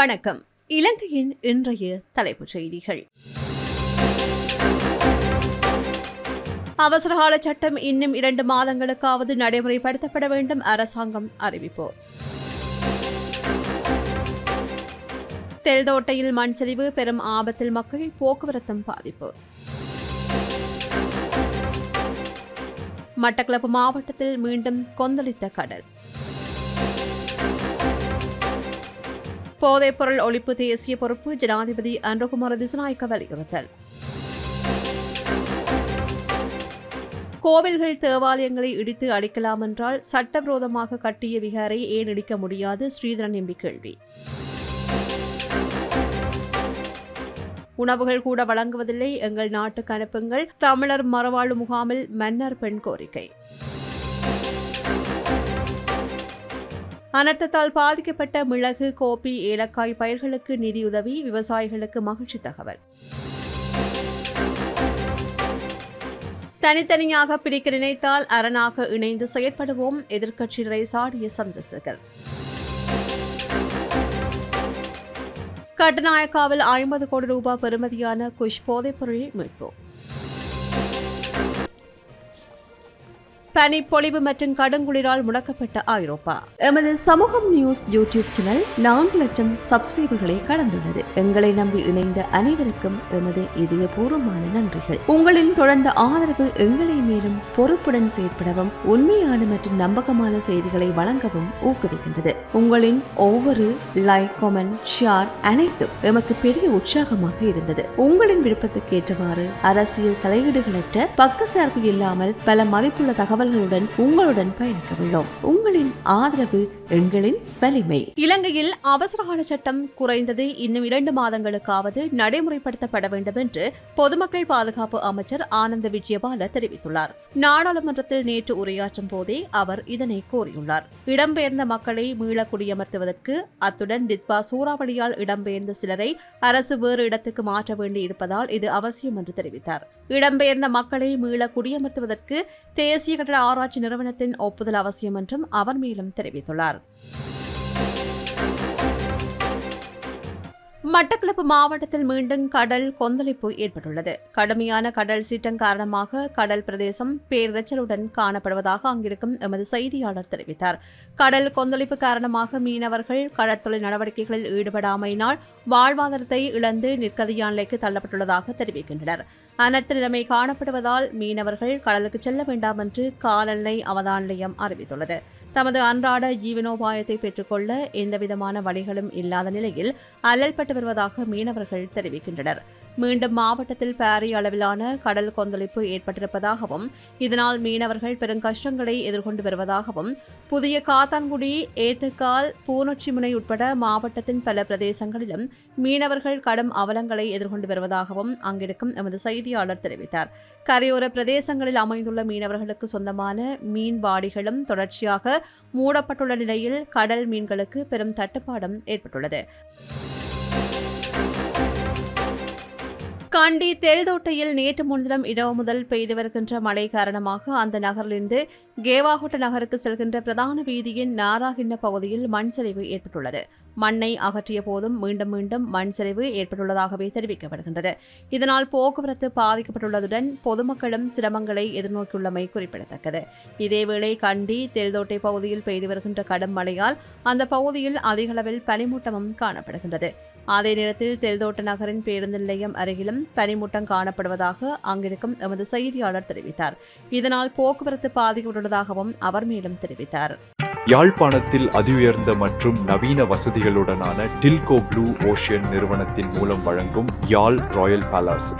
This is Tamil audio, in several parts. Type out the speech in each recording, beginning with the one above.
வணக்கம். இலங்கையின் இன்றைய தலைப்புச் செய்திகள். அவசரகால சட்டம் இன்னும் இரண்டு மாதங்களுக்காவது நடைமுறைப்படுத்தப்பட வேண்டும் அரசாங்கம் அறிவிப்பு. தெல்தோட்டையில் மண் சரிவு பெரும் ஆபத்தில் மக்கள் போக்குவரத்தும் பாதிப்பு. மட்டக்களப்பு மாவட்டத்தில் மீண்டும் கொந்தளித்த கடல். போதைப்பொருள் ஒழிப்பு தேசிய பொறுப்பு ஜனாதிபதி அன்றகுமார திசநாயக்க வலியுறுத்தல். கோவில்கள் தேவாலயங்களை இடித்து அடிக்கலாம் என்றால் சட்டவிரோதமாக கட்டிய விகாரை ஏன் இடிக்க முடியாது? ஸ்ரீதரன் எம்பி கேள்வி. உணவுகள் கூட வழங்குவதில்லை. எங்கள் நாட்டுக்கு அனுப்புங்கள் தமிழர் மரவாழ் முகாமில் மன்னர் பெண் கோரிக்கை. அனர்த்தத்தால் பாதிக்கப்பட்ட மிளகு கோபி ஏலக்காய் பயிர்களுக்கு நிதியுதவி விவசாயிகளுக்கு மகிழ்ச்சி தகவல். தனித்தனியாக பிரிக்க நினைத்தால் அரணாக இணைந்து செயற்படுவோம் எதிர்க்கட்சியினரை சாடிய சந்திரசேகர். கட்டுநாயக்காவில் ஐம்பது கோடி ரூபாய் பெறுமதியான குஷ் போதைப்பொருள் மீட்பு. பனிப்பொழிவு மற்றும் கடுங்குளிரால் முடக்கப்பட்ட ஐரோப்பா. எமது சமூகம் நியூஸ் யூடியூப் சேனல் நான்கு லட்சம் சப்ஸ்கிரைபர்களை கடந்துள்ளது. எங்களை நம்பி இணைந்த அனைவருக்கும் எமது இதயபூர்வமான நன்றிகள். உங்களின் தொடர்ந்த ஆதரவு எங்களை மேலும் பொறுப்புடன் செயற்படவும் உண்மையான மற்றும் நம்பகமான செய்திகளை வழங்கவும் ஊக்குவிக்கின்றது. உங்களின் ஒவ்வொரு லைக் கமெண்ட் ஷேர் அனைத்தும் எமக்கு பெரிய உற்சாகமாக இருந்தது. உங்களின் விருப்பத்துக்கு ஏற்றவாறு அரசியல் தலையீடுகளற்ற பக்கசார்பு இல்லாமல் பல மதிப்புள்ள தகவல் தகவல்களுடன் உங்களுடன் பயணிக்க உள்ளோம். உங்களின் ஆதரவு எங்களின் வலிமை. இலங்கையில் அவசரகால சட்டம் குறைந்தது இன்னும் இரண்டு மாதங்களுக்காவது நடைமுறைப்படுத்தப்பட வேண்டும் என்று பொதுமக்கள் பாதுகாப்பு அமைச்சர் ஆனந்த விஜயபால தெரிவித்துள்ளார். நாடாளுமன்றத்தில் நேற்று உரையாற்றும் போதே அவர் இதனை கோரியுள்ளார் இடம்பெயர்ந்த மக்களை மீள குடியமர்த்துவதற்கு அத்துடன் டித்பா சூறாவளியால் இடம்பெயர்ந்த சிலரை அரசு வேறு இடத்துக்கு மாற்ற வேண்டியிருப்பதால் இது அவசியம் என்று தெரிவித்தார். இடம்பெயர்ந்த மக்களை மீள குடியமர்த்துவதற்கு தேசிய கட்டட ஆராய்ச்சி நிறுவனத்தின் ஒப்புதல் அவசியம் என்றும் அவர் மேலும் தெரிவித்துள்ளார். மட்டக்களப்பு மாவட்டத்தில் மீண்டும் கடல் கொந்தளிப்பு ஏற்பட்டுள்ளது. கடுமையான கடல் சீற்றம் காரணமாக கடல் பிரதேசம் பேரிரைச்சலுடன் காணப்படுவதாக அங்கிருக்கும் எமது செய்தியாளர் தெரிவித்தார். கடல் கொந்தளிப்பு காரணமாக மீனவர்கள் கடற்தொழில் நடவடிக்கைகளில் ஈடுபடாமையினால் வாழ்வாதாரத்தை இழந்து நிற்கதியான நிலைக்கு தள்ளப்பட்டுள்ளதாக தெரிவிக்கின்றனர். அனர்த்த நிலைமை காணப்படுவதால் மீனவர்கள் கடலுக்கு செல்ல வேண்டாம் என்று காலநிலை அவதான நிலையம் அறிவித்துள்ளது. தமது அன்றாட ஜீவனோபாயத்தை பெற்றுக்கொள்ள எந்தவிதமான வழிகளும் இல்லாத நிலையில் அல்லல்பட்டு வருவதாக மீனவர்கள் தெரிவிக்கின்றனர். மீண்டும் மாவட்டத்தில் பாரிய அளவிலான கடல் கொந்தளிப்பு ஏற்பட்டிருப்பதாகவும் இதனால் மீனவர்கள் பெரும் கஷ்டங்களை எதிர்கொண்டு வருவதாகவும் புதிய காத்தான்குடி ஏத்துக்கால் பூனொச்சிமுனை உட்பட மாவட்டத்தின் பல பிரதேசங்களிலும் மீனவர்கள் கடும் அவலங்களை எதிர்கொண்டு வருவதாகவும் அங்கிருக்கும் எமது செய்தியாளர் தெரிவித்தார். கரையோர பிரதேசங்களில் அமைந்துள்ள மீனவர்களுக்கு சொந்தமான மீன்பாடிகளும் தொடர்ச்சியாக மூடப்பட்டுள்ள நிலையில் கடல் மீன்களுக்கு பெரும் தட்டுப்பாடும் ஏற்பட்டுள்ளது. கண்டி தெல்தோட்டையில் நேற்று முன்தினம் இரவு முதல் பெய்து வருகின்ற மழை காரணமாக அந்த நகரிலிருந்து கேவாகோட்ட நகருக்கு செல்கின்ற பிரதான வீதியின் நாராகிண்ண பகுதியில் மண் சரிவு ஏற்பட்டுள்ளது. மண்ணை அகற்றிய போதும் மீண்டும் மீண்டும் மண் சரிவு ஏற்பட்டுள்ளதாகவே தெரிவிக்கப்படுகின்றது. இதனால் போக்குவரத்து பாதிக்கப்பட்டுள்ளதுடன் பொதுமக்களும் சிரமங்களை எதிர்நோக்கியுள்ளமை குறிப்பிடத்தக்கது. இதேவேளை கண்டி தெல்தோட்டை பகுதியில் பெய்து வருகின்ற கடும் மழையால் அந்த பகுதியில் அதிகளவில் பனிமூட்டமும் காணப்படுகின்றது. அதே நேரத்தில் தெல்தோட்ட நகரின் பேருந்து நிலையம் அருகிலும் பனிமூட்டம் காணப்படுவதாக அங்கிருக்கும் எமது செய்தியாளர் தெரிவித்தார். இதனால் போக்குவரத்து பாதிக்கப்பட்டுள்ளதாகவும் அவர் மேலும் தெரிவித்தார். யாழ்ப்பாணத்தில் அதிஉயர்ந்த மற்றும் நவீன வசதிகளுடனான டில்கோ ப்ளூ ஓஷியன் நிறுவனத்தின் மூலம் வழங்கும் யாழ் ராயல் பேலஸ்.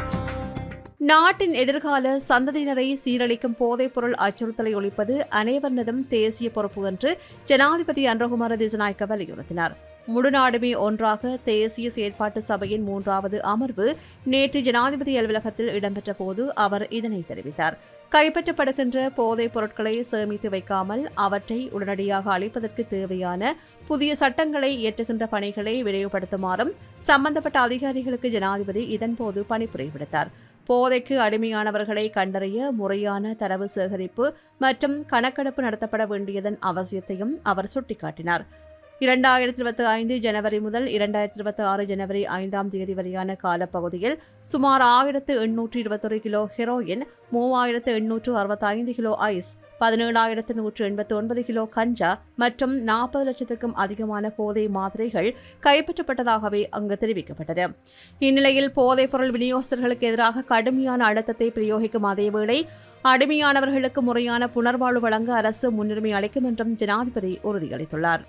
நாட்டின் எதிர்கால சந்ததியினரை சீரழிக்கும் போதைப்பொருள் அச்சுறுத்தலை ஒழிப்பது அனைவரினதும் தேசிய பொறுப்பு என்று ஜனாதிபதி அன்றகுமார திசநாயக்க வலியுறுத்தினார். முழுநாடுமே ஒன்றாக தேசிய செயற்பாட்டு சபையின் மூன்றாவது அமர்வு நேற்று ஜனாதிபதி அலுவலகத்தில் இடம்பெற்ற போது அவர் இதனை தெரிவித்தார். கைப்பற்றப்படுகின்ற போதைப் பொருட்களை சேமித்து வைக்காமல் அவற்றை உடனடியாக அளிப்பதற்கு தேவையான புதிய சட்டங்களை இயற்றுகின்ற பணிகளை விரைவுபடுத்துமாறும் சம்பந்தப்பட்ட அதிகாரிகளுக்கு ஜனாதிபதி இதன்போது பணிபுரி விடுத்தார். போதைக்கு அடிமையானவர்களை கண்டறிய முறையான தரவு சேகரிப்பு மற்றும் கணக்கெடுப்பு நடத்தப்பட வேண்டியதன் அவசியத்தையும் அவர் சுட்டிக்காட்டினார். இரண்டாயிரத்தி இருபத்தி ஐந்து ஜனவரி முதல் இரண்டாயிரத்தி இருபத்தி ஆறு ஜனவரி ஐந்தாம் தேதி வரையான காலப்பகுதியில் சுமார் ஆயிரத்து எண்ணூற்று இருபத்தொரு கிலோ ஹெரோயின் மூவாயிரத்து எண்ணூற்று அறுபத்தைந்து கிலோ ஐஸ் பதினேழாயிரத்து நூற்று எண்பத்தி ஒன்பது கிலோ கஞ்சா மற்றும் நாற்பது லட்சத்துக்கும் அதிகமான போதை மாத்திரைகள் கைப்பற்றப்பட்டதாகவே அங்கு தெரிவிக்கப்பட்டது. இந்நிலையில் போதைப்பொருள் விநியோகஸ்தர்களுக்கு எதிராக கடுமையான அழுத்தத்தை பிரயோகிக்கும் அதேவேளை அடிமையானவர்களுக்கு முறையான புனர்வாழ்வு வழங்க அரசு முன்னுரிமை அளிக்கும் என்றும் ஜனாதிபதி உறுதியளித்துள்ளார்.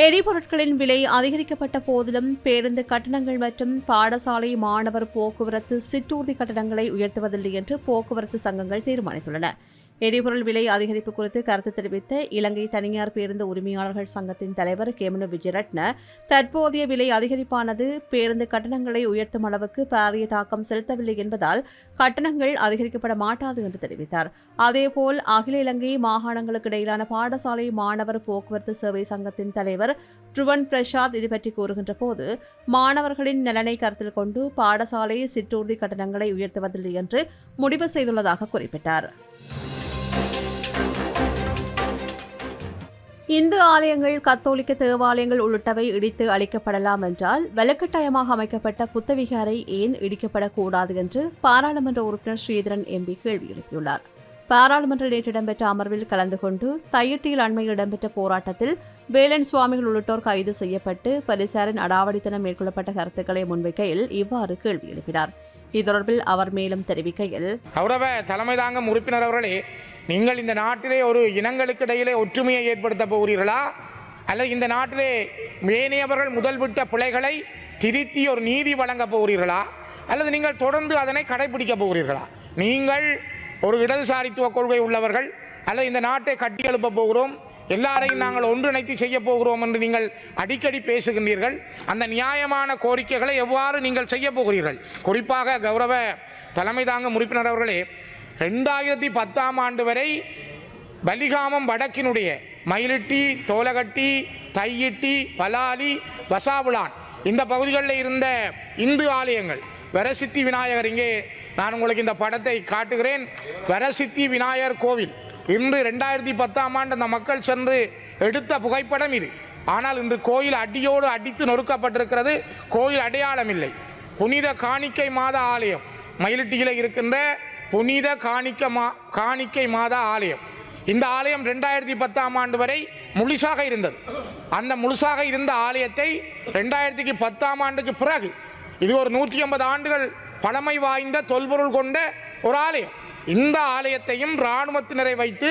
எரிபொருட்களின் விலை அதிகரிக்கப்பட்ட போதிலும் பேருந்து கட்டணங்கள் மற்றும் பாடசாலை மாணவர் போக்குவரத்து சிற்றூர்தி கட்டணங்களை உயர்த்துவதில்லை என்று போக்குவரத்து சங்கங்கள் தீர்மானித்துள்ளன. எரிபொருள் விலை அதிகரிப்பு குறித்து கருத்து தெரிவித்த இலங்கை தனியார் பேருந்து உரிமையாளர்கள் சங்கத்தின் தலைவர் கேமனு விஜயரட்ன தற்போதைய விலை அதிகரிப்பானது பேருந்து கட்டணங்களை உயர்த்தும் அளவுக்கு பாரிய தாக்கம் செலுத்தவில்லை என்பதால் கட்டணங்கள் அதிகரிக்கப்பட மாட்டாது என்று தெரிவித்தார். அதேபோல் அகில இலங்கை மாகாணங்களுக்கு இடையிலான பாடசாலை மாணவர் போக்குவரத்து சேவை சங்கத்தின் தலைவர் ட்ருவன் பிரசாத் இது பற்றி கூறுகின்ற போது மாணவர்களின் நலனை கருத்தில் கொண்டு பாடசாலை சிற்றூர்தி கட்டணங்களை உயர்த்துவதில்லை என்று முடிவு செய்துள்ளதாக குறிப்பிட்டார். இந்து ஆலயங்கள் கத்தோலிக்க தேவாலயங்கள் உள்ளிட்டவை இடித்து அளிக்கப்படலாம் என்றால் வலுக்கட்டாயமாக அமைக்கப்பட்ட புத்தவிகாரை ஏன் இடிக்கப்படக்கூடாது என்று பாராளுமன்ற உறுப்பினர் ஸ்ரீதரன் எம்பி கேள்வி எழுப்பியுள்ளார். பாராளுமன்ற நேற்று இடம்பெற்ற அமர்வில் கலந்து கொண்டு தையிட்டியில் அண்மையில் இடம்பெற்ற போராட்டத்தில் வேலன் சுவாமிகள் உள்ளிட்டோர் கைது செய்யப்பட்டு பரிசாரின் அடாவடித்தனம் மேற்கொள்ளப்பட்ட கருத்துக்களை முன்வைக்கையில் இவ்வாறு கேள்வி எழுப்பினார். இது தொடர்பில் அவர் மேலும் தெரிவிக்கையில் கௌரவ தலைமை தாங்கும் உறுப்பினர் அவர்களே நீங்கள் இந்த நாட்டிலே ஒரு இனங்களுக்கு இடையிலே ஒற்றுமையை ஏற்படுத்த போகிறீர்களா? அல்லது இந்த நாட்டிலே மேனியவர்கள் முதல் விட்ட பிழைகளை திருத்தி ஒரு நீதி வழங்க போகிறீர்களா? அல்லது நீங்கள் தொடர்ந்து அதனை கடைபிடிக்க போகிறீர்களா? நீங்கள் ஒரு இடதுசாரித்துவ கொள்கை உள்ளவர்கள் அல்லது இந்த நாட்டை கட்டி எழுப்ப போகிறோம் எல்லாரையும் நாங்கள் ஒன்றிணைத்து செய்ய போகிறோம் என்று நீங்கள் அடிக்கடி பேசுகின்றீர்கள். அந்த நியாயமான கோரிக்கைகளை எவ்வாறு நீங்கள் செய்ய போகிறீர்கள்? குறிப்பாக கௌரவ தலைமை தாங்கும் உறுப்பினர் அவர்களே ரெண்டாயிரத்தி பத்தாம் ஆண்டு வரை பலிகாமம் வடக்கினுடைய மயிலிட்டி தோலகட்டி தையிட்டி பலாலி வசாபுலான் இந்த பகுதிகளில் இருந்த இந்து ஆலயங்கள். வரசித்தி விநாயகர் இங்கே. நான் உங்களுக்கு இந்த படத்தை காட்டுகிறேன். வரசித்தி விநாயகர் கோவில். இன்று ரெண்டாயிரத்தி பத்தாம் ஆண்டு அந்த மக்கள் சென்று எடுத்த புகைப்படம் இது. ஆனால் இன்று கோயில் அடியோடு அடித்து நொறுக்கப்பட்டிருக்கிறது. கோயில் அடையாளம் இல்லை. புனித காணிக்கை மாத ஆலயம் மயிலிட்டியில் இருக்கின்ற புனித காணிக்க மா காணிக்கை மாதா ஆலயம். இந்த ஆலயம் ரெண்டாயிரத்தி பத்தாம் ஆண்டு வரை முழுசாக இருந்தது. அந்த முழுசாக இருந்த ஆலயத்தை ரெண்டாயிரத்திக்கு பத்தாம் ஆண்டுக்கு பிறகு இது ஒரு நூற்றி ஐம்பது ஆண்டுகள் பழமை வாய்ந்த தொல்பொருள் கொண்ட ஒரு ஆலயம். இந்த ஆலயத்தையும் இராணுவத்தினரை வைத்து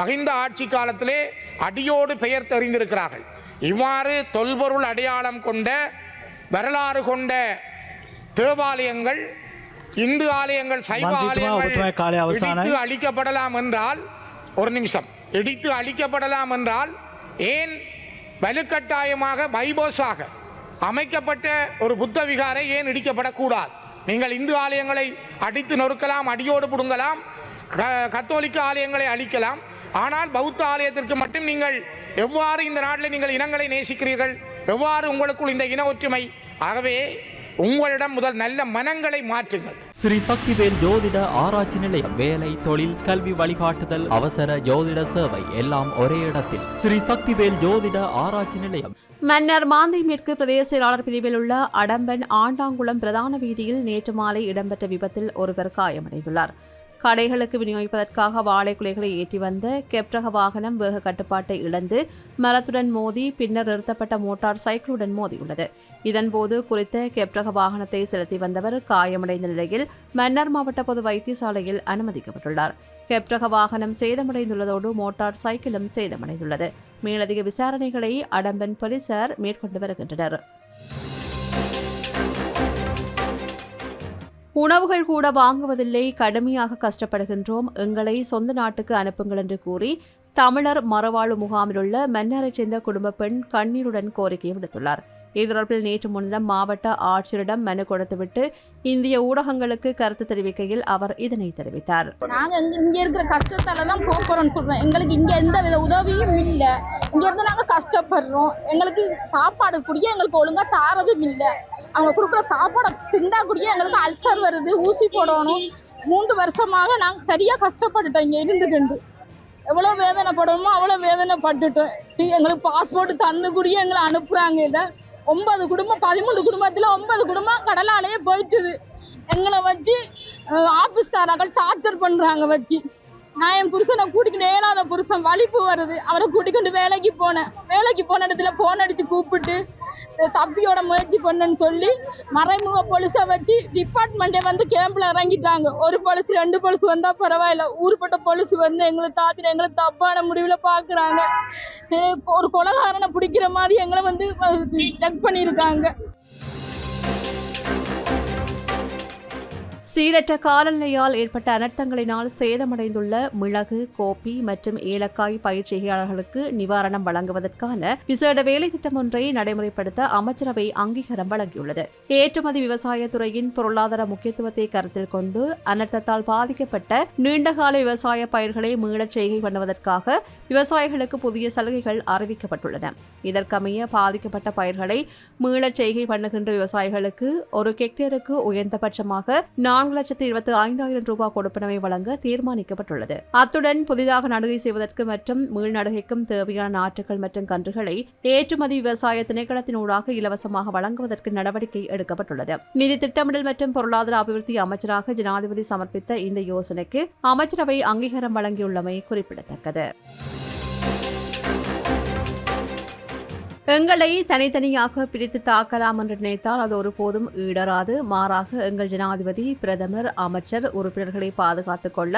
மகிந்த ஆட்சி காலத்திலே அடியோடு பெயர் தெரிந்திருக்கிறார்கள். இவ்வாறு தொல்பொருள் அடையாளம் கொண்ட வரலாறு கொண்ட தேவாலயங்கள் இந்து ஆலயங்கள் சைவ ஆலயங்கள் அழிக்கப்படலாம் என்றால் ஒரு நிமிஷம். இடித்து அழிக்கப்படலாம் என்றால் ஏன் வலுக்கட்டாயமாக பைபோஸாக அமைக்கப்பட்ட ஒரு புத்த விகாரை ஏன் இடிக்கப்படக்கூடாது? நீங்கள் இந்து ஆலயங்களை அடித்து நொறுக்கலாம் அடியோடு பிடுங்கலாம் கத்தோலிக்க ஆலயங்களை அழிக்கலாம் ஆனால் பௌத்த ஆலயத்திற்கு மட்டும் நீங்கள் எவ்வாறு இந்த நாட்டில் நீங்கள் இனங்களை நேசிக்கிறீர்கள்? எவ்வாறு உங்களுக்குள் இந்த இன ஒற்றுமை? ஆகவே உங்களிடம் முதல் நல்ல மனங்களை மாற்றுங்கள். ஸ்ரீ சக்திவேல் ஜோதிட ஆராய்ச்சி நிலையம் வேலை தொழில் கல்வி வழிகாட்டுதல் அவசர ஜோதிட சேவை எல்லாம் ஒரே இடத்தில். ஸ்ரீ சக்திவேல் ஜோதிட ஆராய்ச்சி நிலையம். மன்னர் மாந்தை மேற்கு பிரதேச செயலாளர் பிரிவில் உள்ள அடம்பன் ஆண்டாங்குளம் பிரதான வீதியில் நேற்று மாலை இடம்பெற்ற விபத்தில் ஒருவர் காயமடைந்துள்ளார். கடைகளுக்கு விநியோகிப்பதற்காக வாழைக்குலைகளை ஏற்றி வந்த கெப்ரக வாகனம் வேக கட்டுப்பாட்டை இழந்து மரத்துடன் மோதி பின்னர் நிறுத்தப்பட்ட மோட்டார் சைக்கிளுடன் மோதியுள்ளது. இதன்போது குறித்த கெப்ரக வாகனத்தை செலுத்தி வந்தவர் காயமடைந்த நிலையில் மன்னர் மாவட்ட பொது வைத்தியசாலையில் அனுமதிக்கப்பட்டுள்ளார். கெப்ரக வாகனம் சேதமடைந்துள்ளதோடு மோட்டார் சைக்கிளும் சேதமடைந்துள்ளது. மேலதிக விசாரணைகளை அடம்பன் போலீசார் மேற்கொண்டு வருகின்றனர். உணவுகள் கூட வாங்குவதில்லை கடுமையாக கஷ்டப்படுகின்றோம். எங்களை சொந்த நாட்டுக்கு அனுப்புங்கள் என்று கூறி தமிழர் மறுவாழ்வு முகாமில் உள்ள மன்னாரைச் சேர்ந்த குடும்ப பெண் கண்ணீருடன் கோரிக்கை விடுத்துள்ளார். இது நேற்று முன்தினம் மாவட்ட ஆட்சியரிடம் மனு கொடுத்துவிட்டு இந்திய ஊடகங்களுக்கு கருத்து தெரிவிக்கையில் அவர் இதனை தெரிவித்தார். நாங்க இங்க இருக்கிற கஷ்டத்தால தான் போறோம்னு சொல்றோம். எங்களுக்கு இங்க எந்த வித உதவியும் இல்ல. இங்க இருந்து நாங்க கஷ்டப்படுறோம். எங்களுக்கு சாப்பாடு குடிக்க எங்களுக்கு ஒழுங்கா தாரதும் இல்ல. அவங்க கொடுக்குற சாப்பாடை திண்டா குடிய எங்களுக்கு அல்சர் வருது ஊசி போடணும். மூன்று வருஷமாக நாங்கள் சரியாக கஷ்டப்பட்டுட்டோம் இங்கே இருந்துட்டு எவ்வளோ வேதனைப்படணுமோ அவ்வளோ வேதனைப்பட்டுட்டோம். தி- எங்களுக்கு பாஸ்போர்ட் தந்து கூடிய எங்களை அனுப்புகிறாங்க இதை. ஒன்பது குடும்பம் பதிமூணு குடும்பத்தில் ஒன்பது குடும்பம் கடலாலேயே போயிட்டுது. எங்களை வச்சு ஆஃபீஸ்காரர்கள் டார்ச்சர் பண்ணுறாங்க வச்சு. நான் என் புருஷனை கூட்டிக்கிட்டு ஏழாத புருஷன் வலிப்பு வருது. அவரை கூட்டிக்கொண்டு வேலைக்கு போனேன். வேலைக்கு போன இடத்துல ஃபோன் அடித்து கூப்பிட்டு தப்பியோட முயற்சி பண்ணுன்னு சொல்லி மறைமுக போலீஸை வச்சு டிபார்ட்மெண்ட்டே வந்து கேம்பில் இறங்கிட்டாங்க. ஒரு போலீஸ் ரெண்டு போலீஸ் வந்தால் பரவாயில்ல. ஊர்பட்ட போலீஸ் வந்து எங்களை தாச்சிட்டு எங்களை தப்பான முடிவில் பார்க்குறாங்க ஒரு கொலகாரனை பிடிக்கிற மாதிரி எங்களை வந்து செக் பண்ணியிருக்காங்க. சீரற்ற காலநிலையால் ஏற்பட்ட அனர்த்தங்களினால் சேதமடைந்துள்ள மிளகு கோப்பி மற்றும் ஏலக்காய் பயிர் செய்கையாளர்களுக்கு நிவாரணம் வழங்குவதற்கான விசேட வேலைத்திட்டம் ஒன்றை நடைமுறைப்படுத்த அமைச்சரவை அங்கீகாரம் வழங்கியுள்ளது. ஏற்றுமதி விவசாய துறையின் பொருளாதார முக்கியத்துவத்தை கருத்தில் கொண்டு அனர்த்தத்தால் பாதிக்கப்பட்ட நீண்டகால விவசாய பயிர்களை மீளச் செய்கை பண்ணுவதற்காக விவசாயிகளுக்கு புதிய சலுகைகள் அறிவிக்கப்பட்டுள்ளன. இதற்கமைய பாதிக்கப்பட்ட பயிர்களை மீளச் செய்கை பண்ணுகின்ற விவசாயிகளுக்கு ஒரு ஹெக்டேருக்கு உயர்ந்தபட்சமாக நான்கு லட்சத்து இருபத்தி ஐந்தாயிரம் ரூபாய் கொடுப்பனவை வழங்க தீர்மானிக்கப்பட்டுள்ளது. அத்துடன் புதிதாக நடுகை செய்வதற்கு மற்றும் மீள்நடுகைக்கும் தேவையான நாற்றுகள் மற்றும் கன்றுகளை ஏற்றுமதி விவசாய திணைக்களத்தினூடாக இலவசமாக வழங்குவதற்கு நடவடிக்கை எடுக்கப்பட்டுள்ளது. நிதி திட்டமிடல் மற்றும் பொருளாதார அபிவிருத்தி அமைச்சராக ஜனாதிபதி சமர்ப்பித்த இந்த யோசனைக்கு அமைச்சரவை அங்கீகாரம் வழங்கியுள்ளமை குறிப்பிடத்தக்கது. எங்களை தனித்தனியாக பிரித்து தாக்கலாம் என்று நினைத்தால் அது ஒருபோதும் ஈடராது மாறாக எங்கள் ஜனாதிபதி பிரதமர் அமைச்சர் உறுப்பினர்களை பாதுகாத்துக் கொள்ள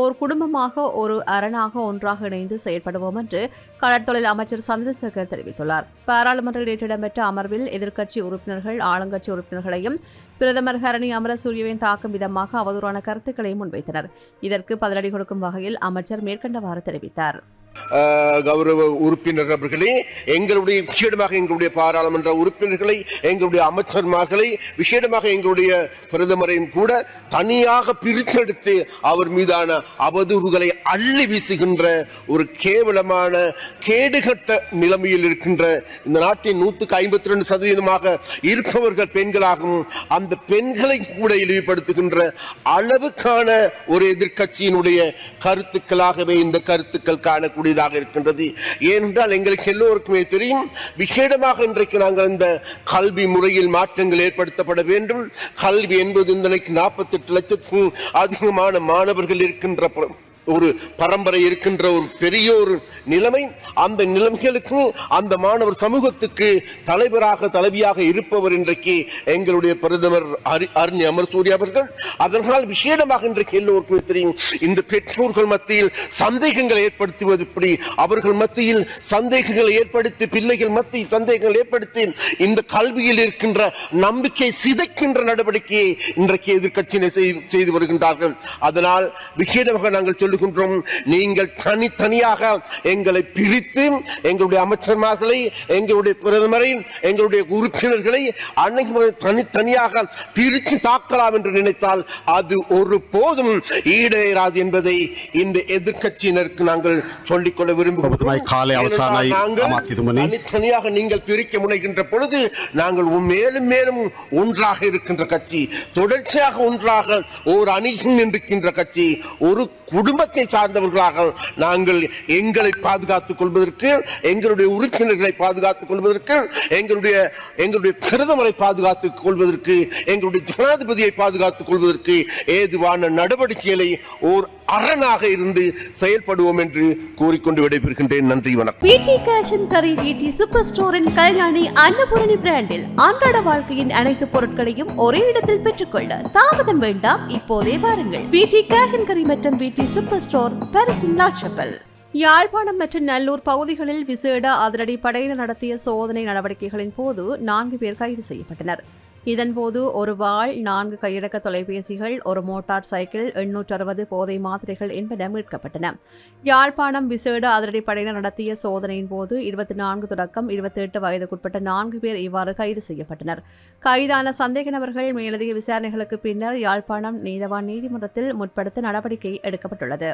ஓர் குடும்பமாக ஒரு அரணாக ஒன்றாக இணைந்து செயற்படுவோம் என்று கடற்தொழில் அமைச்சர் சந்திரசேகர் தெரிவித்துள்ளார். பாராளுமன்றில் நேற்று இடம்பெற்ற அமர்வில் எதிர்க்கட்சி உறுப்பினர்கள் ஆளுங்கட்சி உறுப்பினர்களையும் பிரதமர் ஹரணி அமரசூரியவின் தாக்கும் விதமாக அவதூறான கருத்துக்களை முன்வைத்தனர். இதற்கு பதிலடி கொடுக்கும் வகையில் அமைச்சர் மேற்கண்டவாறு தெரிவித்தார். கௌரவ உறுப்பினர் அவர்களே எங்களுடைய விசேடமாக எங்களுடைய பாராளுமன்ற உறுப்பினர்களை எங்களுடைய அமைச்சர்மார்களை விசேடமாக எங்களுடைய பிரதமரையும் கூட தனியாக பிரித்தெடுத்து அவர் மீதான அவதூறுகளை அள்ளி வீசுகின்ற ஒரு கேவலமான கேடுகட்ட நிலைமையில் இருக்கின்ற இந்த நாட்டின் நூற்றுக்கு ஐம்பத்தி ரெண்டு சதவீதமாக இருப்பவர்கள் பெண்களாகவும் அந்த பெண்களை கூட இழிவுபடுத்துகின்ற அளவுக்கான ஒரு எதிர்கட்சியினுடைய கருத்துக்களாகவே இந்த கருத்துக்கள் காணக்கூடிய கூடியதாக இருக்கின்றது. ஏனென்றால் எங்களுக்கு எல்லோருக்குமே தெரியும் விசேடமாக இன்றைக்கு நாங்கள் இந்த கல்வி முறையில் மாற்றங்கள் ஏற்படுத்தப்பட வேண்டும். கல்வி என்பது இன்றைக்கு நாற்பத்தெட்டு லட்சத்துக்கும் அதிகமான மாணவர்கள் இருக்கின்ற ஒரு பரம்பரை இருக்கின்ற ஒரு பெரிய ஒரு நிலைமை அந்த நிலைமைகளுக்கு அந்த மாணவர் சமூகத்துக்கு தலைவராக தலைவியாக இருப்பவர் இன்றைக்கு எங்களுடைய பிரதமர் அரி- அருண் அமர்சூரி அவர்கள். அதனால் விசேடமாக இன்றைக்கு எல்லோருக்குமே தெரியும் இந்த பெற்றோர்கள் மத்தியில் சந்தேகங்களை ஏற்படுத்துவது இப்படி. அவர்கள் மத்தியில் சந்தேகங்களை ஏற்படுத்தி பிள்ளைகள் மத்தியில் சந்தேகங்கள் ஏற்படுத்தி இந்த கல்வியில் இருக்கின்ற நம்பிக்கை சிதைக்கின்ற நடவடிக்கையை இன்றைக்கு எதிர்க்கட்சியினர் செய்து வருகின்றார்கள். அதனால் விசேடமாக நாங்கள் சொல்லி வேண்டுகின்றோம் நீங்கள் தனித்தனியாக எங்களை பிரித்து எங்களுடைய அமைச்சர்மார்களை எங்களுடைய பிரதமரை எங்களுடைய உறுப்பினர்களை அன்னைக்கு தனித்தனியாக பிரித்து தாக்கலாம் என்று நினைத்தால் அது ஒரு போதும். ஈடேறாது என்பதை இந்த எதிர்கட்சியினருக்கு நாங்கள் சொல்லிக்கொள்ள விரும்புகிறோம். தனித்தனியாக நீங்கள் பிரிக்க முனைகின்ற பொழுது நாங்கள் மேலும் மேலும் ஒன்றாக இருக்கின்ற கட்சி தொடர்ச்சியாக ஒன்றாக ஓர் அணியில் இருக்கின்ற கட்சி ஒரு குடும்ப குடும்பத்தை சார்ந்தவர்களாக நாங்கள் எங்களை பாதுகாத்துக் கொள்வதற்கு எங்களுடைய உறுப்பினர்களை பாதுகாத்துக் கொள்வதற்கு எங்களுடைய எங்களுடைய பிரதமரை பாதுகாத்துக் கொள்வதற்கு எங்களுடைய ஜனாதிபதியை பாதுகாத்துக் கொள்வதற்கு ஏதுவான நடவடிக்கைகளை ஓர் அரணாக இருந்து செயல்படுவோம் என்று கூறிக்கொண்டு விடைபெறுகின்றேன். நன்றி வணக்கம். பிடி கேஷ் அண்ட் கரி பிடி சூப்பர் ஸ்டோரின் கல்யாணி அன்னபூரணி பிராண்டில் அன்றாட வாழ்க்கையின் அனைத்து பொருட்களையும் ஒரே இடத்தில் பெற்றுக்கொள்ள தாமதம் வேண்டாம். இப்போதே வாருங்கள். பிடி கேஷ் அண்ட் கரி மற்றும் பிடி சூப்பர் ஸ்டோர் பாரிஸின் செப்பல் யாழ்ப்பாணம் மற்றும் நல்லூர் பகுதிகளில் விசேட அதிரடி படையினர் நடத்திய சோதனை நடவடிக்கைகளின் போது நான்கு பேர் கைது செய்யப்பட்டனர். இதன்போது ஒரு வாள் நான்கு கையடக்க தொலைபேசிகள் ஒரு மோட்டார் சைக்கிள் எண்ணூற்று அறுபது போதை மாத்திரைகள் என்பன மீட்கப்பட்டன. யாழ்ப்பாணம் விசேட அதிரடிப்படையினர் நடத்திய சோதனையின் போது இருபத்தி நான்கு தொடக்கம் இருபத்தி எட்டு வயதுக்குட்பட்ட நான்கு பேர் இவ்வாறு கைது செய்யப்பட்டனர். கைதான சந்தேக நபர்கள் மேலதிக விசாரணைகளுக்கு பின்னர் யாழ்ப்பாணம் நீதவான் நீதிமன்றத்தில் முற்படுத்த நடவடிக்கை எடுக்கப்பட்டுள்ளது.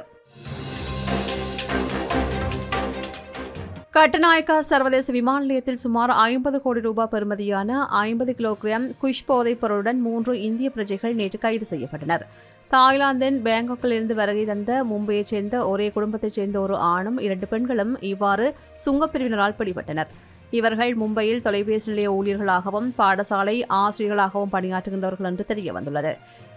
கட்டநாயக்கா சர்வதேச விமான நிலையத்தில் சுமார் ஐம்பது கோடி ரூபாய் பெறுமதியான ஐம்பது கிலோகிராம் குஷ் போதைப் பொருளுடன் மூன்று இந்திய பிரஜைகள் நேற்று கைது செய்யப்பட்டனர். தாய்லாந்தின் பேங்காக்கில் இருந்து வருகை தந்த மும்பையைச் சேர்ந்த ஒரே குடும்பத்தைச் சேர்ந்த ஒரு ஆணும் இரண்டு பெண்களும் இவ்வாறு சுங்கப்பிரிவினரால் பிடிபட்டனர். இவர்கள் மும்பையில் தொலைபேசி நிலைய ஊழியர்களாகவும் பாடசாலை ஆசிரியர்களாகவும் பணியாற்றுகின்றவர்கள் என்று தெரிய வந்துள்ளது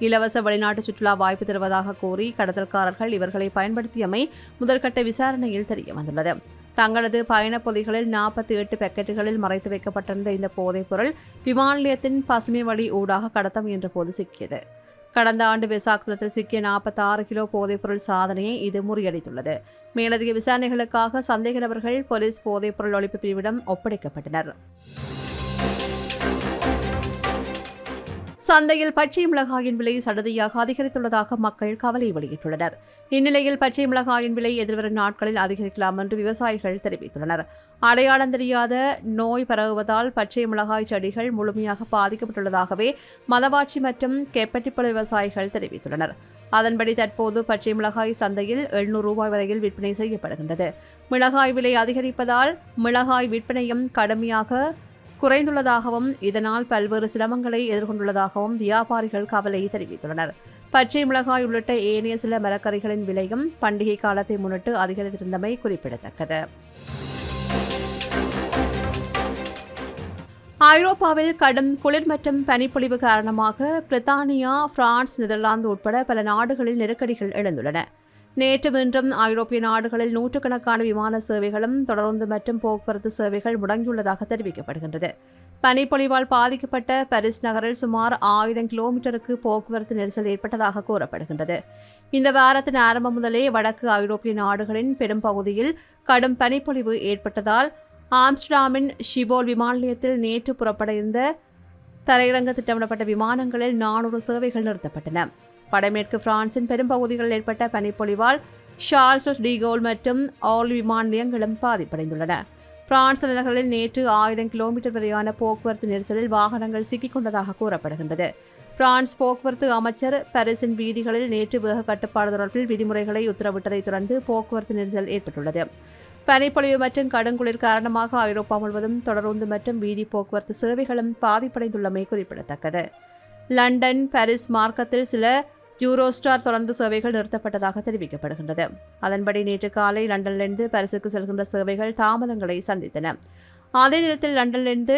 இலவச வெளிநாட்டு சுற்றுலா வாய்ப்பு தருவதாக கூறி கடத்தல்காரர்கள் இவர்களை பயன்படுத்தியமை முதற்கட்ட விசாரணையில் தெரிய வந்துள்ளது தங்களது பயணப் பொதிகளில் நாற்பத்தி எட்டு பேக்கெட்டுகளில் மறைத்து வைக்கப்பட்டிருந்த இந்த போதைப்பொருள் விமான நிலையத்தின் பசுமை வழி ஊடாக கடத்த முயன்ற போது சிக்கியது. கடந்த ஆண்டு விசாகத்தில் சிக்கிய நாற்பத்தாறு கிலோ போதைப்பொருள் சாதனையை இது முறியடித்துள்ளது. மேலதிக விசாரணைகளுக்காக சந்தேக நபர்கள் போலீஸ் போதைப்பொருள் ஒழிப்பு பிரிவிடம் ஒப்படைக்கப்பட்டனர். சந்தையில் பச்சை மிளகாயின் விலை சடதியாக அதிகரித்துள்ளதாக மக்கள் கவலை வெளியிட்டுள்ளனர். இந்நிலையில் பச்சை மிளகாயின் விலை எதிர்வரும் நாட்களில் அதிகரிக்கலாம் என்று விவசாயிகள் தெரிவித்துள்ளனர். அடையாளம் தெரியாத நோய் பரவுவதால் பச்சை மிளகாய் செடிகள் முழுமையாக பாதிக்கப்பட்டுள்ளதாகவே மதவாட்சி மற்றும் கெப்பட்டிப்பள விவசாயிகள் தெரிவித்துள்ளனர். அதன்படி தற்போது பச்சை மிளகாய் சந்தையில் எழுநூறு ரூபாய் வரையில் விற்பனை செய்யப்படுகின்றது. மிளகாய் விலை அதிகரிப்பதால் மிளகாய் விற்பனையும் கடுமையாக குறைந்துள்ளதாகவும் இதனால் பல்வேறு சிரமங்களை எதிர்கொண்டுள்ளதாகவும் வியாபாரிகள் கவலை தெரிவித்துள்ளனர். பச்சை மிளகாய் உள்ளிட்ட ஏனைய சில மரக்கறிகளின் விலையும் பண்டிகை காலத்தை முன்னிட்டு அதிகரித்திருந்தமை குறிப்பிடத்தக்கது. ஐரோப்பாவில் கடும் குளிர் மற்றும் பனிப்பொழிவு காரணமாக பிரித்தானியா பிரான்ஸ் நெதர்லாந்து உட்பட பல நாடுகளில் நெருக்கடிகள் எழுந்துள்ளன. நேற்று இன்றும் ஐரோப்பிய நாடுகளில் நூற்றுக்கணக்கான விமான சேவைகளும் தொடர்ந்து மற்றும் போக்குவரத்து சேவைகள் முடங்கியுள்ளதாக தெரிவிக்கப்படுகின்றது. பனிப்பொழிவால் பாதிக்கப்பட்ட பாரிஸ் நகரில் சுமார் ஆயிரம் கிலோமீட்டருக்கு போக்குவரத்து நெரிசல் ஏற்பட்டதாக கூறப்படுகின்றது. இந்த வாரத்தின் ஆரம்பம் முதலே வடக்கு ஐரோப்பிய நாடுகளின் பெரும் பகுதியில் கடும் பனிப்பொழிவு ஏற்பட்டதால் ஆம்ஸ்டர்டாமின் ஷிபோல் விமான நிலையத்தில் நேற்று புறப்பட இருந்த தரையிறங்க திட்டமிடப்பட்ட விமானங்களில் நானூறு சேவைகள் நிறுத்தப்பட்டன. வடமேற்கு பிரான்சின் பெரும்பகுதிகளில் ஏற்பட்ட பனிப்பொழிவால் ஷார்ல்ஸ் டிகோல் மற்றும் ஆல் விமான நிலையங்களும் பாதிப்படைந்துள்ளன. பிரான்ஸ் தலைநகரில் நேற்று ஆயிரம் கிலோமீட்டர் வரையான போக்குவரத்து நெரிசலில் வாகனங்கள் சிக்கிக் கொண்டதாக கூறப்படுகின்றது. பிரான்ஸ் போக்குவரத்து அமைச்சர் பாரிஸின் வீதிகளில் நேற்று வேக கட்டுப்பாடு தொடர்பில் விதிமுறைகளை உத்தரவிட்டதைத் தொடர்ந்து போக்குவரத்து நெரிசல் ஏற்பட்டுள்ளது. பனிப்பொழிவு மற்றும் கடுங்குளிர் காரணமாக ஐரோப்பா முழுவதும் தொடருந்து மற்றும் வீதி போக்குவரத்து சேவைகளும் பாதிப்படைந்துள்ளமை குறிப்பிடத்தக்கது. லண்டன் பாரிஸ் மார்க்கத்தில் சில யூரோஸ்டார் தொடர்ந்து சேவைகள் நிறுத்தப்பட்டதாக தெரிவிக்கப்படுகின்றது. அதன்படி நேற்று காலை லண்டனிலிருந்து பரிசுக்கு செல்கின்ற சேவைகள் தாமதங்களை சந்தித்தன. அதே நேரத்தில் லண்டனிலிருந்து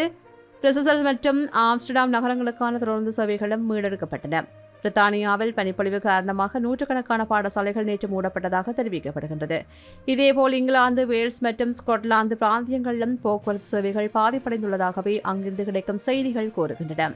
பிரசசல் மற்றும் ஆம்ஸ்டர்டாம் நகரங்களுக்கான தொடர்ந்து சேவைகளும் மீடெடுக்கப்பட்டன பிரித்தானியாவில் பனிப்பொழிவு காரணமாக நூற்றுக்கணக்கான பாடசாலைகள் நேற்று மூடப்பட்டதாக தெரிவிக்கப்படுகின்றது. இதேபோல் இங்கிலாந்து வேல்ஸ் மற்றும் ஸ்காட்லாந்து பிராந்தியங்களிலும் போக்குவரத்து சேவைகள் பாதிப்படைந்துள்ளதாகவே அங்கிருந்து கிடைக்கும் செய்திகள் கூறுகின்றன.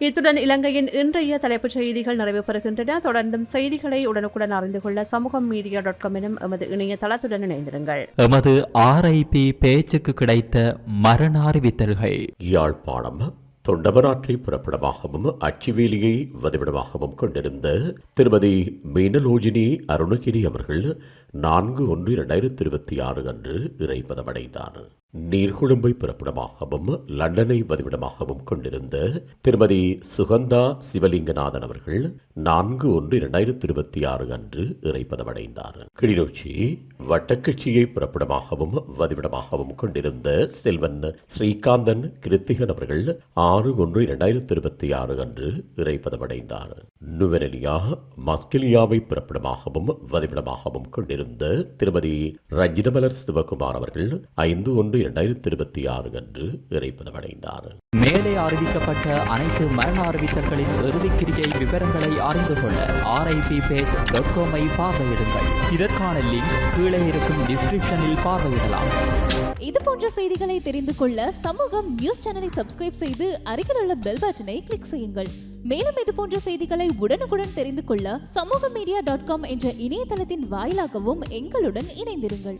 இத்துடன் இலங்கையின் இன்றைய தலைப்புச் செய்திகள் நிறைவு பெறுகின்றன தொடர்ந்தும் செய்திகளை உடனுக்குடன் அறிந்து கொள்ள சமூகம் மீடியா டாட் காம் எனும் எமது இணையதளத்துடன் இணைந்திருங்கள். எமது ஆர்ஐபி பேச்சுக்கு கிடைத்த மரண அறிவித்தல்கள் யாழ்ப்பாணம் தொண்டமராற்றை புறப்படமாகவும் அச்சுவேலியை வதிவிடமாகவும் கொண்டிருந்த திருமதி மீனலோஜினி அருணகிரி அவர்கள் நான்கு ஒன்று இரண்டாயிரத்தி இருபத்தி ஆறு அன்று இறைப்பதமடைந்தார் நீர்கொழும்பை பிறப்பிடமாகவும் லண்டனை வதிவிடமாகவும் கொண்டிருந்த திருமதி சுகந்தா சிவலிங்கநாதன் அவர்கள் நான்கு ஒன்று இரண்டாயிரத்தி இருபத்தி ஆறு அன்று இறைப்பதமடைந்தார் கிளிநொச்சி வட்டக்கட்சியை புறப்படமாகவும் வதிவிடமாகவும் கொண்டிருந்த செல்வன் ஸ்ரீகாந்தன் கிருத்திகன் அவர்கள் ஆறு ஒன்று இரண்டாயிரத்தி இருபத்தி ஆறு அன்று இறைப்பதமடைந்தார் நுவரெலியா மஸ்கிலியாவை பிறப்பிடமாகவும் வதிவிடமாகவும் கொண்டிருந்த திருமதி ரஞ்சிதமலர் சிவகுமார் அவர்கள் ஐந்து ஒன்று இரண்டாயிரத்தி இருபத்தி ஆறு அன்று இறைப்பதமடைந்தார். மேலே அறிவிக்கப்பட்ட அனைத்து மரண அறிவித்தல்களின் இறுதிக்கிரியை விவரங்களை அறிந்து கொள்ள ஆர்ஐபி பேஜ் டாட் காமை பார்வையிடுங்கள். இதற்கான லிங்க் கீழே இருக்கும் டிஸ்கிரிப்ஷனில் பார்வையிடலாம். இது போன்ற செய்திகளை தெரிந்து கொள்ள சமூகம் நியூஸ் சேனலை சப்ஸ்கிரைப் செய்து அருகில் உள்ள பெல் பட்டனை கிளிக் செய்யுங்கள். மேலும் இது போன்ற செய்திகளை உடனுக்குடன் தெரிந்து கொள்ள சமூக மீடியா டாட் காம் என்ற இணையதளத்தின் வாயிலாகவும் தினமும் எங்களுடன் இணைந்திருங்கள்.